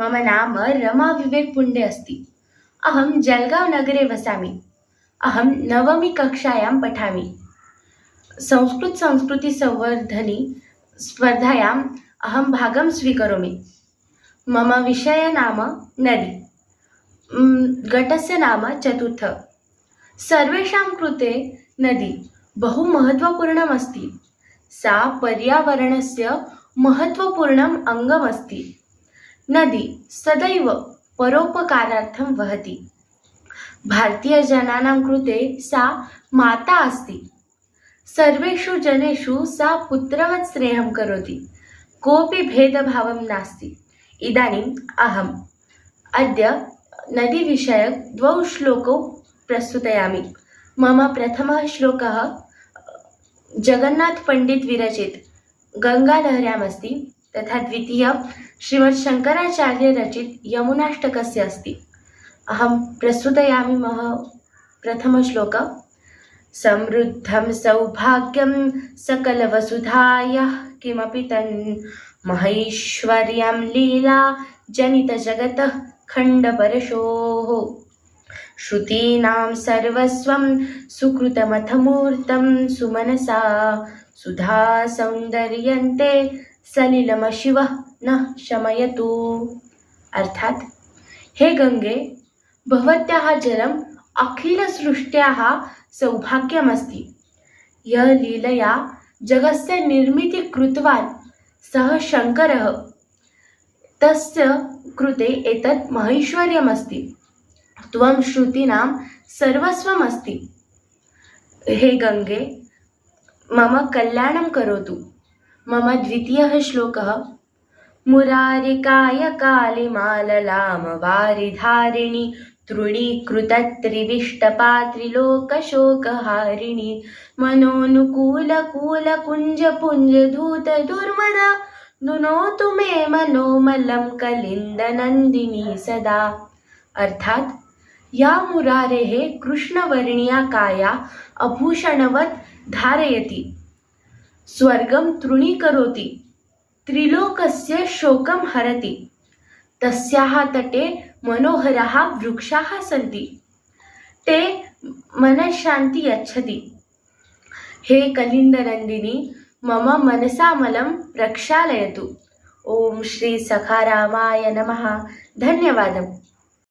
मम नाम रमा विवेक पुण्डे अस्ति। अहं जल्गाव् नगरे वसामि। अहं नवमीकक्षायां पठामि। संस्कृतसंस्कृतिसंवर्धनी स्पर्धायाम् अहं भागं स्वीकरोमि। मम विषयः नाम नदी। गटस्य घटस्य नाम चतुर्थ। सर्वेषां कृते नदी बहु महत्त्वपूर्णमस्ति। सा पर्यावरणस्य महत्त्वपूर्णम् अङ्गमस्ति। नदी सदैव परोपकारार्थं वहति। भारतीयजनानां कृते सा माता अस्ति। सर्वेषु जनेषु सा पुत्रवत् स्नेहं करोति। कोऽपि भेदभावं नास्ति। इदानीम् अहम्। अद्य नदीविषयक द्वौ श्लोकौ प्रस्तुतयामि। मम प्रथमः श्लोकः जगन्नाथपण्डित विरचित। तथा द्वितीय श्रीमच्छङ्कराचार्यरचित यमुनाष्टकस्य अस्ति। अहं प्रस्तुतयामि मह प्रथमश्लोक समृद्धं सौभाग्यं सकलवसुधायः किमपि तन् महैश्वर्यं लीला जनितजगतः खण्डपरशोः। श्रुतीनां सर्वस्वं सुकृतमथमूर्तं सुमनसा सुधा सौंदर्यंते सलिलम शिव न शमयतु। अर्थात हे गंगे भवत्याः जलम् अखिलसृष्ट्याः सौभाग्यमस्ति। य लीलया जगस्य निर्मिती कृतवान् सः शङ्करः। तस्य कृते एतत् महैश्वर्यमस्ति। त्वं श्रुतीनां सर्वस्वमस्ति। हे गङ्गे मम कल्याणं करोतु। मम द्वितीयः श्लोकः। मुरारिकाय कालिमाललामवारिधारिणि तृणीकृतत्रिविष्टपात्रिलोकशोकहारिणि। मनोनुकूलकूलकुञ्जपुञ्जधूतदुर्मदा नुनोतु मे मनोमलं कलिन्दनन्दिनी सदा। अर्थात या मुरारेः कृष्णवर्णीया काया अभूषणवत् धारयति। स्वर्गं तृणीकरोति त्रिलोकस्य शोकं हरति। तस्याः तटे मनोहराः वृक्षाः सन्ति। ते मनःशान्ति यच्छति। हे कलिन्दनन्दिनी मम मनसामलं प्रक्षालयतु। ॐ श्री सखारामाय नमः। धन्यवादम्।